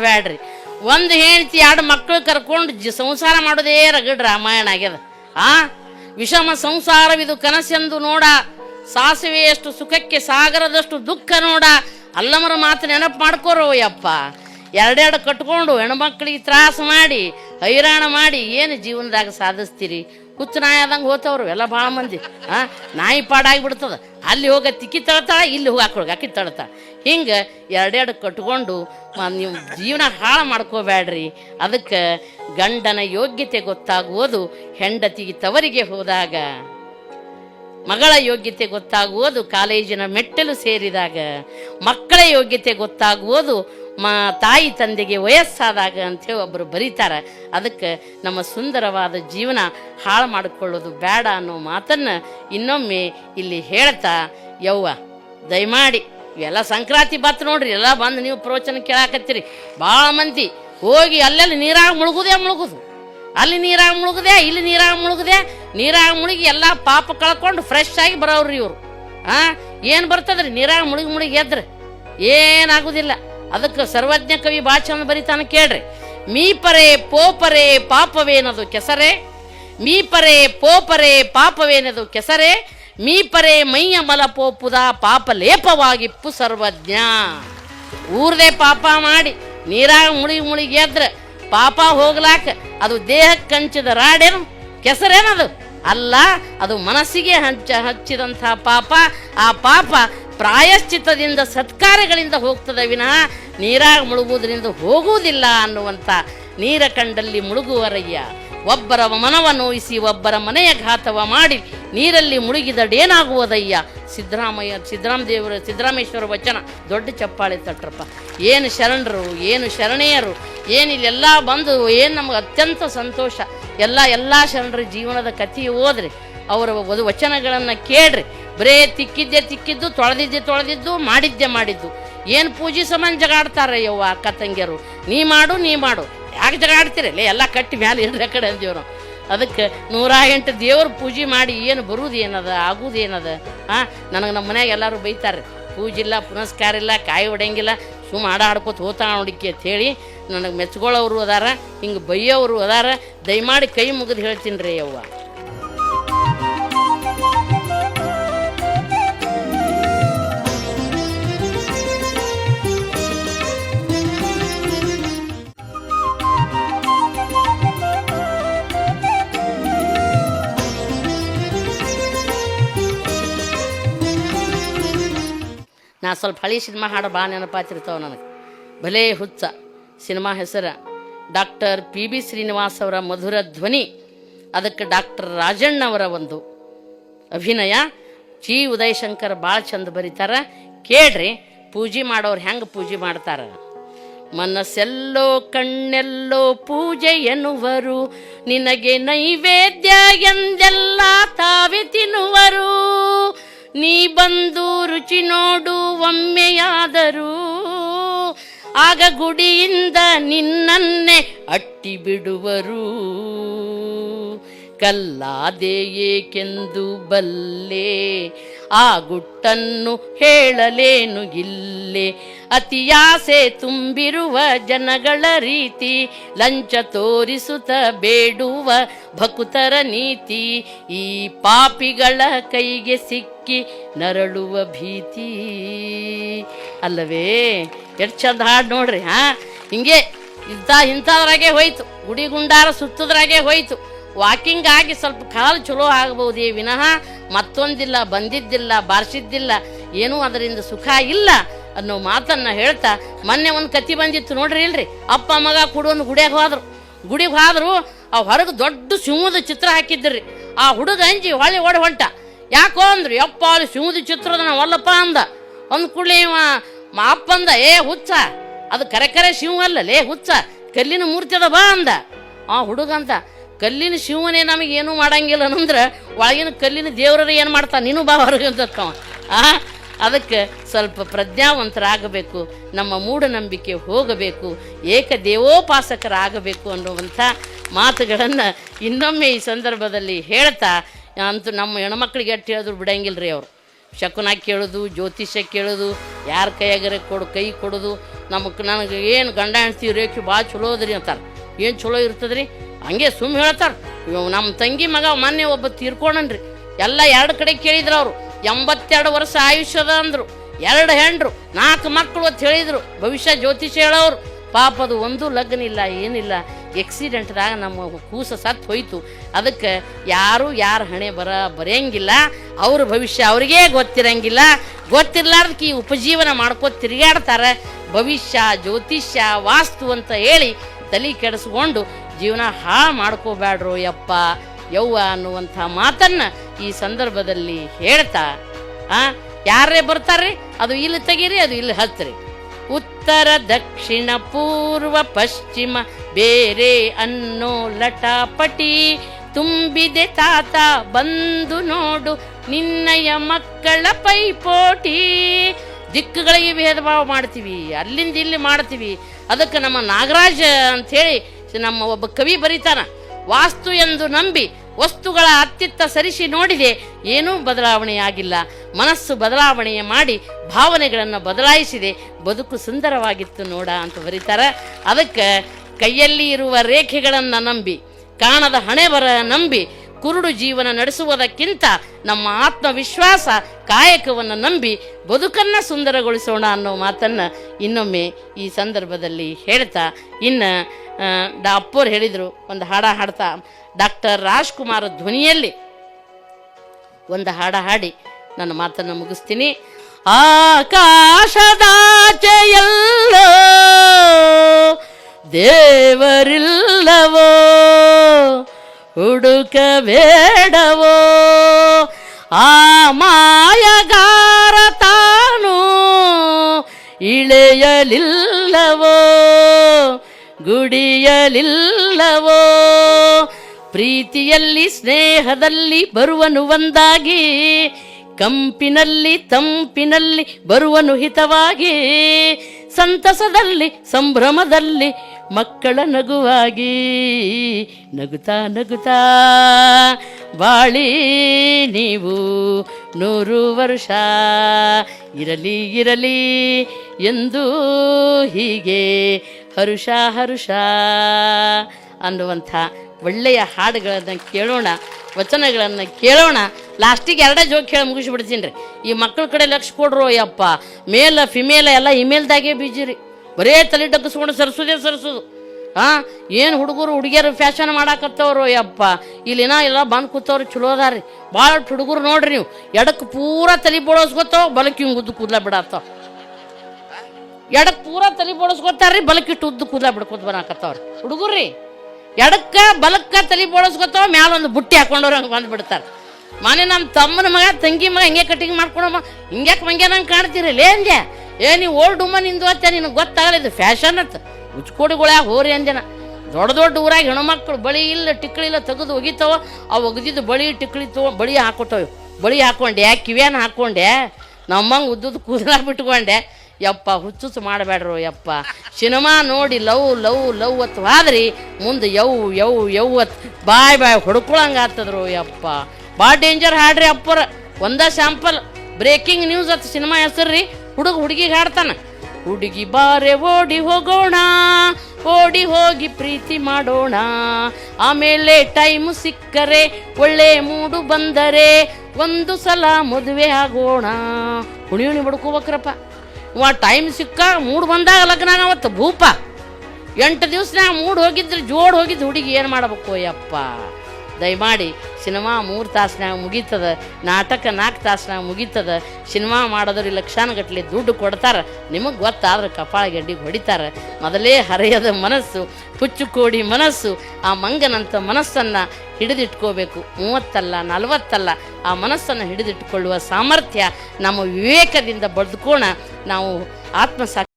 ಬೇಡ್ರಿ. ಒಂದು ಹೆಂಡತಿ ಎರಡು ಮಕ್ಕಳು ಕರ್ಕೊಂಡು ಸಂಸಾರ ಮಾಡೋದೇ ರಗಡ್ ರಾಮಾಯಣ ಆಗ್ಯದ. ಆ? ವಿಷಮ ಸಂಸಾರವಿದು ಕನಸೆಂದು ನೋಡ. ಸಾಸಿವೆಯಷ್ಟು ಸುಖಕ್ಕೆ ಸಾಗರದಷ್ಟು ದುಃಖ ನೋಡ. ಅಲ್ಲಮರ ಮಾತು ನೆನಪು ಮಾಡ್ಕೋರೋ ಯಪ್ಪ. ಎರಡೆರಡು ಕಟ್ಕೊಂಡು ಹೆಣ್ಮಕ್ಳಿಗೆ ತ್ರಾಸ ಮಾಡಿ, ಹೈರಾಣ ಮಾಡಿ ಏನು ಜೀವನದಾಗ ಸಾಧಿಸ್ತೀರಿ? ಹುಚ್ಚು ನಾಯಿ ಆದಂಗೆ ಹೋತವ್ರು, ಎಲ್ಲ ಭಾಳ ಮಂದಿ. ಹಾಂ ನಾಯಿ ಪಾಡಾಗಿಬಿಡ್ತದ. ಅಲ್ಲಿ ಹೋಗ ತಿಕ್ಕಿ ತಳ್ತಾಳ ಇಲ್ಲಿ ಹೋಗಿ ಹಾಕೊಳ್ಗೆ ಅಕ್ಕಿ ತಳ್ತಾಳ ಹಿಂಗೆ ಎರಡೆರಡು ಕಟ್ಕೊಂಡು ನೀವು ಜೀವನ ಹಾಳು ಮಾಡ್ಕೋಬೇಡ್ರಿ ಅದಕ್ಕೆ ಗಂಡನ ಯೋಗ್ಯತೆ ಗೊತ್ತಾಗುವುದು ಹೆಂಡತಿಗೆ ತವರಿಗೆ ಹೋದಾಗ. ಮಗಳ ಯೋಗ್ಯತೆ ಗೊತ್ತಾಗುವುದು, ಕಾಲೇಜಿನ ಮೆಟ್ಟಲು ಸೇರಿದಾಗ. ಮಕ್ಕಳ ಯೋಗ್ಯತೆ ಗೊತ್ತಾಗುವುದು ಮ ತಾಯಿ ತಂದೆಗೆ ವಯಸ್ಸಾದಾಗ ಅಂಥೇಳಿ ಒಬ್ಬರು ಬರೀತಾರೆ. ಅದಕ್ಕೆ ನಮ್ಮ ಸುಂದರವಾದ ಜೀವನ ಹಾಳು ಮಾಡಿಕೊಳ್ಳೋದು ಬೇಡ ಅನ್ನೋ ಮಾತನ್ನು ಇನ್ನೊಮ್ಮೆ ಇಲ್ಲಿ ಹೇಳ್ತಾ, ಯವ್ವ, ದಯಮಾಡಿ ಇವೆಲ್ಲ ಸಂಕ್ರಾಂತಿ ಬತ್ತು ನೋಡ್ರಿ, ಎಲ್ಲ ಬಂದು ನೀವು ಪ್ರವಚನ ಕೇಳಾಕತ್ತೀರಿ. ಭಾಳ ಮಂದಿ ಹೋಗಿ ಅಲ್ಲೆಲ್ಲಿ ನೀರಾಗ ಮುಳುಗುದೆ ಮುಳುಗುದು. ಅಲ್ಲಿ ನೀರಾಗ ಮುಳುಗದೆ, ಇಲ್ಲಿ ನೀರಾಗ ಮುಳುಗದೆ, ನೀರಾಗ ಮುಳುಗಿ ಎಲ್ಲ ಪಾಪ ಕಳ್ಕೊಂಡು ಫ್ರೆಶ್ ಆಗಿ ಬರೋರು ಇವರು. ಆ, ಏನು ಬರ್ತದ್ರಿ? ನೀರಾಗ ಮುಳುಗಿ ಮುಳುಗಿ ಎದ್ರೆ ಏನಾಗುದಿಲ್ಲ. ಅದಕ್ಕೆ ಸರ್ವಜ್ಞ ಕವಿ ಭಾಷಣ ಬರಿತಾನ ಕೇಳ್ರಿ. ಮೀಪರೆ ಪೋಪರೆ ಪಾಪವೇನದು ಕೆಸರೆ? ಮೀಪರೆ ಪೋಪರೆ ಪಾಪವೇನದು ಕೆಸರೆ? ಮೀಪರೆ ಮೈಯ ಮಲ ಪೋಪುದ ಪಾಪ ಲೇಪವಾಗಿಪ್ಪು ಸರ್ವಜ್ಞ. ಊರ್ದೇ ಪಾಪ ಮಾಡಿ, ನೀರಾಗ ಮುಳುಗಿ ಮುಳುಗಿ ಎದ್ರೆ ಪಾಪ ಹೋಗ್ಲಾಕ ಅದು ದೇಹಕ್ಕೆ ಹಂಚಿದ ರಾಡೇನು? ಕೆಸರೇನದು? ಅಲ್ಲ, ಅದು ಮನಸ್ಸಿಗೆ ಹಂಚ ಹಚ್ಚಿದಂಥ ಪಾಪ. ಆ ಪಾಪ ಪ್ರಾಯಶ್ಚಿತ್ತದಿಂದ ಸತ್ಕಾರಗಳಿಂದ ಹೋಗ್ತದೆ ವಿನಃ ನೀರಾಗ ಮುಳುಗುವುದರಿಂದ ಹೋಗುವುದಿಲ್ಲ ಅನ್ನುವಂಥ ನೀರ ಕಂಡಲ್ಲಿ ಮುಳುಗುವರಯ್ಯ. ಒಬ್ಬರ ಮನವ ನೋಯಿಸಿ ಒಬ್ಬರ ಮನೆಯ ಘಾತವ ಮಾಡಿ ನೀರಲ್ಲಿ ಮುಳುಗಿದಡೇನಾಗುವುದಯ್ಯ? ಸಿದ್ದರಾಮಯ್ಯ ಸಿದ್ದರಾಮ ದೇವರ ಸಿದ್ದರಾಮೇಶ್ವರ ವಚನ ದೊಡ್ಡ ಚಪ್ಪಾಳೆ ತಟ್ರಪ್ಪ. ಏನು ಶರಣರು, ಏನು ಶರಣೆಯರು ಏನು ಇಲ್ಲೆಲ್ಲ ಬಂದು ಏನು ನಮಗೆ ಅತ್ಯಂತ ಸಂತೋಷ. ಎಲ್ಲ ಎಲ್ಲ ಶರಣರ ಜೀವನದ ಕಥೆ ಓದ್ರಿ ಅವರ ವಚನಗಳನ್ನು ಕೇಳ್ರಿ. ಬರೇ ತಿಕ್ಕಿದ್ದೆ ತಿಕ್ಕಿದ್ದು, ತೊಳೆದಿದ್ದೆ ತೊಳೆದಿದ್ದು, ಮಾಡಿದ್ದೆ ಮಾಡಿದ್ದು. ಏನು ಪೂಜೆ ಸಮಾನ ಜಗಾಡ್ತಾರೆ ಯವ್ವ ಅಕ್ಕ ತಂಗಿಯರು? ನೀ ಮಾಡು ನೀ ಮಾಡು. ಯಾಕೆ ಜಗಾಡ್ತೀರಲ್ಲ ಎಲ್ಲ ಕಟ್ಟಿ ಮ್ಯಾಲೆ ಇಡ್ರೆ ಕಡೆ ಅಂದೇವ್ರು ಅದಕ್ಕೆ ನೂರ ಎಂಟು ದೇವ್ರ ಪೂಜೆ ಮಾಡಿ ಏನು ಬರುವುದು ಏನದ, ಆಗುವುದು ಏನದ? ಹಾಂ ನನಗೆ ನಮ್ಮ ಮನ್ಯಾಗ ಎಲ್ಲರೂ ಬೈತಾರೆ. ಪೂಜೆ ಇಲ್ಲ ಪುನಸ್ಕಾರ ಇಲ್ಲ ಕಾಯಿ ಹೊಡೆಯಂಗಿಲ್ಲ ಸುಮ್ಮ ಆಡ ಹಾಡ್ಕೊತ ಹೋತಾ ಅಂತ ಹೇಳಿ ನನಗೆ ಮೆಚ್ಕೊಳ್ಳೋರು ಅದಾರ, ಹಿಂಗೆ ಬೈಯೋರು ಅದಾರ. ದಯಮಾಡಿ ಕೈ ಮುಗಿದು ಹೇಳ್ತೀನಿ ರೀ ಯವ್ವ. ಸ್ವಲ್ಪ ಹಳೆ ಸಿನಿಮಾ ಹಾಡು ಭಾಳ ನೆನಪಾತಿರ್ತಾವೆ ನನಗೆ. ಭಲೇ ಹುಚ್ಚ. ಸಿನಿಮಾ ಹೆಸರು ಡಾಕ್ಟರ್ ಪಿ ಬಿ ಶ್ರೀನಿವಾಸ್ ಅವರ ಮಧುರ ಧ್ವನಿ. ಅದಕ್ಕೆ ಡಾಕ್ಟರ್ ರಾಜಣ್ಣವರ ಒಂದು ಅಭಿನಯ. ಜಿ ಉದಯಶಂಕರ್ ಭಾಳ ಚಂದ ಬರೀತಾರ. ಕೇಳ್ರಿ, ಪೂಜೆ ಮಾಡೋರು ಹೆಂಗೆ ಪೂಜೆ ಮಾಡ್ತಾರ? ಮನಸ್ಸೆಲ್ಲೋ ಕಣ್ಣೆಲ್ಲೋ ಪೂಜೆ ಎನ್ನುವರು. ನಿನಗೆ ನೈವೇದ್ಯ ಎಂದೆಲ್ಲ ತಾವೇ ತಿನ್ನುವರು. ನೀ ಬಂದು ರುಚಿ ನೋಡು, ಒಮ್ಮೆಯಾದರೂ ಆಗ ಗುಡಿಯಿಂದ ನಿನ್ನನ್ನೇ ಅಟ್ಟಿ ಬಿಡುವರು. ಕಲ್ಲಾದೆ ಏಕೆಂದು ಬಲ್ಲೆ, ಆ ಗುಟ್ಟನ್ನು ಹೇಳಲೇನು ಇಲ್ಲೆ. ಅತಿಯಾಸೆ ತುಂಬಿರುವ ಜನಗಳ ರೀತಿ, ಲಂಚ ತೋರಿಸುತ್ತ ಬೇಡುವ ಭಕುತರ ನೀತಿ. ಈ ಪಾಪಿಗಳ ಕೈಗೆ ಸಿಕ್ಕಿ ನರಳುವ ಭೀತಿ. ಅಲ್ಲವೇ? ಎಷ್ಟು ಚಂದ ಹಾಡು ನೋಡ್ರಿ, ಹಾ? ಹಿಂಗೆ ಇಂಥ, ಇಂಥದ್ರಾಗೆ ಹೋಯ್ತು. ಗುಡಿ ಗುಂಡಾರ ಸುತ್ತದ್ರಾಗೆ ಹೋಯ್ತು. ವಾಕಿಂಗ್ ಆಗಿ ಸ್ವಲ್ಪ ಕಾಲು ಚಲೋ ಆಗಬಹುದೇ ವಿನಃ. ಮತ್ತೊಂದಿಲ್ಲ, ಬಂದಿದ್ದಿಲ್ಲ, ಬಾರಿಸಿದ್ದಿಲ್ಲ, ಏನೂ ಅದರಿಂದ ಸುಖ ಇಲ್ಲ ಅನ್ನೋ ಮಾತನ್ನ ಹೇಳ್ತಾ ಮೊನ್ನೆ ಒಂದು ಕತಿ ಬಂದಿತ್ತು ನೋಡ್ರಿ ಇಲ್ರಿ. ಅಪ್ಪ, ಮಗ ಕುಡುವೊಂದು ಗುಡಿಯಾಗ ಹೋದ್ರು. ಗುಡಿಗೆ ಹೋದ್ರು, ಆ ಹೊರಗೆ ದೊಡ್ಡ ಸಿಂಹದ ಚಿತ್ರ ಹಾಕಿದ್ರಿ. ಆ ಹುಡುಗ ಅಂಜಿ ಹೊಳೆ ಓಡಿ ಹೊಂಟ. ಯಾಕೋ ಅಂದ್ರೆ, ಯಪ್ಪ, ಅಲ್ಲಿ ಸಿಂಹದ ಚಿತ್ರದ ನಾವಲ್ಲಪ್ಪ ಅಂದ. ಒಂದು ಕೂಡಲೇ ಮಾ ಅಪ್ಪ ಅಂದ, ಏ, ಹುಚ್ಚ, ಅದು ಕರೆ ಕರೆ ಶಿವ ಅಲ್ಲಲೇ ಹುಚ್ಚ, ಕಲ್ಲಿನ ಮೂರ್ತಿ ಅದ ಬಾ ಅಂದ. ಆ ಹುಡುಗ ಅಂತ ಕಲ್ಲಿನ ಶಿವನೇ ಏನು ಮಾಡಂಗಿಲ್ಲ ಅಂದ್ರೆ, ಒಳಗಿನ ಕಲ್ಲಿನ ದೇವರರು ಏನು ಮಾಡ್ತಾ ನೀನು ಬಾ ಹೊರಗೆ ಅಂತ ಆ, ಅದಕ್ಕೆ ಸ್ವಲ್ಪ ಪ್ರಜ್ಞಾವಂತರಾಗಬೇಕು, ನಮ್ಮ ಮೂಢನಂಬಿಕೆ ಹೋಗಬೇಕು, ಏಕ ದೇವೋಪಾಸಕರಾಗಬೇಕು ಅನ್ನುವಂಥ ಮಾತುಗಳನ್ನು ಇನ್ನೊಮ್ಮೆ ಈ ಸಂದರ್ಭದಲ್ಲಿ ಹೇಳ್ತಾ ಅಂತೂ ನಮ್ಮ ಹೆಣ್ಮಕ್ಳಿಗೆ ಎಟ್ಟು ಹೇಳಿದ್ರು ಬಿಡಂಗಿಲ್ಲ ರೀ ಅವರು. ಶಕುನ ಕೇಳೋದು ಜ್ಯೋತಿಷ್ಯ ಕೇಳೋದು, ಯಾರ ಕೈಯಾಗರೆ ಕೊಡು, ಕೈ ಕೊಡೋದು. ನಮಗೆ ನನಗೆ ಏನು ಗಂಡ ಹೆಂಡ್ತಿ ರೇಖೆ ಭಾಳ ಚಲೋ ಅದ್ರಿ ಅಂತಾರೆ. ಏನು ಚಲೋ ಇರ್ತದ್ರಿ? ಹಂಗೆ ಸುಮ್ಮ ಹೇಳ್ತಾರೆ. ಇವ್ ನಮ್ಮ ತಂಗಿ ಮಗ ಮೊನ್ನೆ ಒಬ್ಬ ತೀರ್ಕೊಂಡನ್ರಿ. ಎಲ್ಲ ಎರಡು ಕಡೆ ಕೇಳಿದ್ರು ಅವರು. ಎಂಬತ್ತೆರಡು ವರ್ಷ ಆಯುಷ್ಯದ ಅಂದರು. ಎರಡು ಹೆಂಡ್ರು ನಾಲ್ಕು ಮಕ್ಕಳು ಅಂತ ಹೇಳಿದರು. ಭವಿಷ್ಯ ಜ್ಯೋತಿಷ್ಯ ಹೇಳೋರು. ಪಾಪದು ಒಂದು ಲಗ್ನ ಇಲ್ಲ, ಏನಿಲ್ಲ. ಎಕ್ಸಿಡೆಂಟ್ದಾಗ ನಮ್ಮ ಕೂಸ ಸತ್ತು ಹೋಯ್ತು ಅದಕ್ಕೆ ಯಾರು ಯಾರ ಹಣೆ ಬರ ಬರೆಯಂಗಿಲ್ಲ. ಅವ್ರ ಭವಿಷ್ಯ ಅವ್ರಿಗೇ ಗೊತ್ತಿರಂಗಿಲ್ಲ. ಗೊತ್ತಿರ್ಲಾರ್ದಕ್ಕೆ ಈ ಉಪಜೀವನ ಮಾಡ್ಕೋ ತಿರುಗಾಡ್ತಾರೆ ಭವಿಷ್ಯ, ಜ್ಯೋತಿಷ್ಯ, ವಾಸ್ತು ಅಂತ ಹೇಳಿ ತಲೆ ಕೆಡಿಸ್ಕೊಂಡು ಜೀವನ ಹಾಳು ಮಾಡ್ಕೋಬೇಡ್ರು ಯಪ್ಪ, ಯವ್ವ ಅನ್ನುವಂಥ ಮಾತನ್ನು ಈ ಸಂದರ್ಭದಲ್ಲಿ ಹೇಳ್ತಾ, ಆ ಯಾರೇ ಬರ್ತಾರ್ರಿ, ಅದು ಇಲ್ಲಿ ತೆಗೀರಿ, ಅದು ಇಲ್ಲಿ ಹಚ್ಚ್ರಿ ಉತ್ತರ, ದಕ್ಷಿಣ, ಪೂರ್ವ, ಪಶ್ಚಿಮ, ಬೇರೆ ಅನ್ನೋ ಲಟಾಪಟಿ ತುಂಬಿದೆ ತಾತ, ಬಂದು ನೋಡು ನಿನ್ನಯ ಮಕ್ಕಳ ಪೈಪೋಟಿ. ದಿಕ್ಕುಗಳಿಗೆ ಭೇದ ಭಾವ ಮಾಡ್ತೀವಿ, ಅಲ್ಲಿಂದ ಇಲ್ಲಿ ಮಾಡ್ತೀವಿ. ಅದಕ್ಕೆ ನಮ್ಮ ನಾಗರಾಜ ಅಂಥೇಳಿ ನಮ್ಮ ಒಬ್ಬ ಕವಿ ಬರೀತಾನ, ವಾಸ್ತು ಎಂದು ನಂಬಿ ವಸ್ತುಗಳ ಅತ್ತಿತ್ತ ಸರಿಸಿ ನೋಡಿದೆ, ಏನೂ ಬದಲಾವಣೆಯಾಗಿಲ್ಲ. ಮನಸ್ಸು ಬದಲಾವಣೆ ಮಾಡಿ ಭಾವನೆಗಳನ್ನು ಬದಲಾಯಿಸಿದೆ, ಬದುಕು ಸುಂದರವಾಗಿತ್ತು ನೋಡ ಅಂತ ಬರೀತಾರೆ. ಅದಕ್ಕೆ ಕೈಯಲ್ಲಿ ಇರುವ ರೇಖೆಗಳನ್ನು ನಂಬಿ, ಕಾಣದ ಹಣೆ ಬರ ನಂಬಿ, ಕುರುಡು ಜೀವನ ನಡೆಸುವುದಕ್ಕಿಂತ ನಮ್ಮ ಆತ್ಮವಿಶ್ವಾಸ ಕಾಯಕವನ್ನು ನಂಬಿ ಬದುಕನ್ನು ಸುಂದರಗೊಳಿಸೋಣ ಅನ್ನೋ ಮಾತನ್ನು ಇನ್ನೊಮ್ಮೆ ಈ ಸಂದರ್ಭದಲ್ಲಿ ಹೇಳ್ತಾ, ಇನ್ನು ಡಾ ಅಪ್ಪೋರು ಹೇಳಿದರು, ಒಂದು ಹಾಡ ಹಾಡ್ತಾ. ಡಾಕ್ಟರ್ ರಾಜ್ಕುಮಾರ್ ಧ್ವನಿಯಲ್ಲಿ, ಒಂದು ಹಾಡ ಹಾಡಿ, ನನ್ನ ಮಾತನ್ನು ಮುಗಿಸ್ತೀನಿ. ಆಕಾಶದಾಚೆಯಲ್ಲೋ ದೇವರಿಲ್ಲವೋ, ಹುಡುಕಬೇಡವೋ, ಆ ಮಾಯಗಾರ ತಾನು ಇಳೆಯಲಿಲ್ಲವೋ ಗುಡಿಯಲಿಲ್ಲವೋ? ಪ್ರೀತಿಯಲ್ಲಿ, ಸ್ನೇಹದಲ್ಲಿ ಬರುವನು ಒಂದಾಗಿ, ಕಂಪಿನಲ್ಲಿ, ತಂಪಿನಲ್ಲಿ ಬರುವನು ಹಿತವಾಗಿ, ಸಂತಸದಲ್ಲಿ, ಸಂಭ್ರಮದಲ್ಲಿ ಮಕ್ಕಳ ನಗುವಾಗಿ. ನಗುತ್ತಾ ನಗುತ್ತಾ, ಬಾಳಿ ನೀವು ನೂರು ವರ್ಷ ಇರಲಿ ಇರಲಿ ಎಂದು ಹೀಗೆ ಹರುಷ ಹರುಷ ಅನ್ನುವಂಥ ಒಳ್ಳೆಯ ಹಾಡುಗಳನ್ನು ಕೇಳೋಣ, ವಚನಗಳನ್ನು ಕೇಳೋಣ. ಲಾಸ್ಟಿಗೆ ಎರಡೇ ಜೋಕ್ ಕೇಳಿ ಮುಗಿಸ್ಬಿಡ್ತೀನಿ ರೀ. ಈ ಮಕ್ಕಳ ಕಡೆ ಲಕ್ಷ ಕೊಡ್ರು ಯಪ್ಪ ಮೇಲ, ಫಿಮೇಲ ಎಲ್ಲ ಇಮೇಲ್ದಾಗೆ ಬೀಜಿರಿ ಬರೇ ತಲೆ ಡಗ್ಗಿಸ್ಕೊಂಡು ಸರಿಸೋದೇ ಸರಿಸೋದು. ಹಾಂ ಏನು ಹುಡುಗರು, ಹುಡುಗಿಯರು ಫ್ಯಾಷನ್ ಮಾಡಾಕತ್ತವ್ರು ಯಪ್ಪ ಇಲ್ಲಿನ ಎಲ್ಲ ಬಂದು ಕೂತವ್ರು ಚಲೋ ಅದಾರಿ. ಭಾಳ ಹುಡುಗರು ನೋಡ್ರಿ ನೀವು. ಎಡಕ್ಕೆ ಪೂರ ತಲೆ ಬೋಳಸ್ಕೊತಾವ ಬಲಕ್ಕೆ ಹಿಂಗೆ ಉದ್ದು ಕೂದಲ ಬಿಡಾತಾವ. ಎಡಕ್ಕೆ ಪೂರ ತಲೆ ಬೋಳಸ್ಕೊತಾರ್ರಿ ಬಲಕ್ಕಿಟ್ಟು ಉದ್ದು ಕೂದಲ ಬಿಡ್ಕೊತ ಬರಾಕತ್ತವ್ರಿ. ಹುಡುಗರ್ರಿ, ಎಡಕ್ಕ ಬಲಕ್ಕ ತಲೆ ಬೋಳಸ್ಕೊತಾವ, ಮ್ಯಾಲ ಒಂದು ಬುಟ್ಟಿ ಹಾಕೊಂಡವ್ರು ಹಂಗೆ ಬಂದು ಬಿಡ್ತಾರೆ. ಮನೆ ನಮ್ಮ ತಮ್ಮನ ಮಗ, ತಂಗಿ ಮಗ ಹಿಂಗೆ ಕಟಿಂಗ್ ಮಾಡ್ಕೊಳಮ್ಮ ಹಿಂಗ್ಯಾಕೆ ಮಂಗೆ ನಂಗೆ ಕಾಣ್ತೀರಿ? ಲೇ ಅಂದೆ ಏ ನೀ ಓಲ್ಡ್ ಉಮನ್ ನಿಂದು ಅತ್ತೆ ಗೊತ್ತಾಗಲ್ಲ ಇದು ಫ್ಯಾಷನ್ ಅಂತ. ಉಚ್ಕೋಡಿಗಳಾಗ ಹೋರಿ ಅಂದಿನ ದೊಡ್ಡ ದೊಡ್ಡ ಊರಾಗ ಹೆಣ್ಮಕ್ಳು ಬಳಿ ಇಲ್ಲ, ಟಿಕ್ಳಿ ಇಲ್ಲ, ತೆಗೆದು ಒಗಿತಾವ, ಅವು ಒಗದಿದ್ದು ಬಳಿ ಟಿಕ್ಳಿ ತಗೊ ಬಳಿ ಹಾಕೋತಾವೆ ಬಳಿ ಹಾಕೊಂಡೆ ಕಿವಿಯನ್ನು ಕಿವ್ಯಾನ ಹಾಕೊಂಡೆ, ನಮ್ಮಂಗೆ ಉದ್ದುದ್ದು ಕೂದಲ ಬಿಟ್ಕೊಂಡೆ. ಯಪ್ಪ ಹುಚ್ಚುಚ್ಚು ಮಾಡಬೇಡ್ರು ಯಪ್ಪ. ಸಿನಿಮಾ ನೋಡಿ ಲವ್ ಲವ್ ಲವ್ ಅತ್ ಆದ್ರಿ ಮುಂದೆ ಯವ್ ಯವ್ ಯವ್ ಅತ್ ಬಾಯ್ ಬಾಯ್ ಹೊಡ್ಕೊಳಂಗೆ ಆಗ್ತದ್ರು ಯಪ್ಪ. ಭಾಳ ಡೇಂಜರ್ ಹಾಡ್ರಿ ಅಪ್ಪರ. ಒಂದ ಸ್ಯಾಂಪಲ್ ಬ್ರೇಕಿಂಗ್ ನ್ಯೂಸ್ ಅತ್ ಸಿನಿಮಾ ಹೆಸರ್ರಿ. ಹುಡುಗ ಹುಡುಗಿಗೆ ಹಾಡ್ತಾನೆ. ಹುಡುಗಿ ಬಾರೆ ಓಡಿ ಹೋಗೋಣ, ಓಡಿ ಹೋಗಿ ಪ್ರೀತಿ ಮಾಡೋಣ. ಆಮೇಲೆ ಟೈಮು ಸಿಕ್ಕರೆ, ಒಳ್ಳೆ ಮೂಡು ಬಂದರೆ ಒಂದು ಸಲ ಮದುವೆ ಆಗೋಣ. ಹುಣಿ ಹುಣಿ ಬಡ್ಕೋಬೇಕ್ರಪ್ಪ ಇವ ಟೈಮ್ ಸಿಕ್ಕ, ಮೂಡ್ ಬಂದಾಗ ಲಗ್ನ ಅವತ್ತು ಭೂಪ ಎಂಟು ದಿವ್ಸನಾಗ ಮೂಡ್ ಹೋಗಿದ್ರೆ, ಜೋಡ್ ಹೋಗಿದ್ದು ಹುಡುಗಿ ಏನು ಮಾಡಬೇಕು ಯಪ್ಪ ದಯಮಾಡಿ ಸಿನಿಮಾ ಮೂರು ತಾಸಿನಾಗ ಮುಗೀತದ, ನಾಟಕ ನಾಲ್ಕು ತಾಸಿನಾಗ ಮುಗೀತದ, ಸಿನಿಮಾ ಮಾಡೋದ್ರಿ ಲಕ್ಷಾನುಗಟ್ಲೆ ದುಡ್ಡು ಕೊಡ್ತಾರೆ, ನಿಮಗೆ ಗೊತ್ತಾದ್ರೆ ಕಪಾಳ ಗೆಡ್ಡಿಗೆ ಹೊಡಿತಾರೆ. ಮೊದಲೇ ಹರೆಯದ ಮನಸ್ಸು ಹುಚ್ಚು ಕೋಡಿ ಮನಸ್ಸು, ಆ ಮಂಗನಂಥ ಮನಸ್ಸನ್ನು ಹಿಡಿದಿಟ್ಕೋಬೇಕು. ಮೂವತ್ತಲ್ಲ, ನಲವತ್ತಲ್ಲ, ಆ ಮನಸ್ಸನ್ನು ಹಿಡಿದಿಟ್ಕೊಳ್ಳುವ ಸಾಮರ್ಥ್ಯ ನಮ್ಮ ವಿವೇಕದಿಂದ ಬದುಕೋಣ ನಾವು ಆತ್ಮಸಾ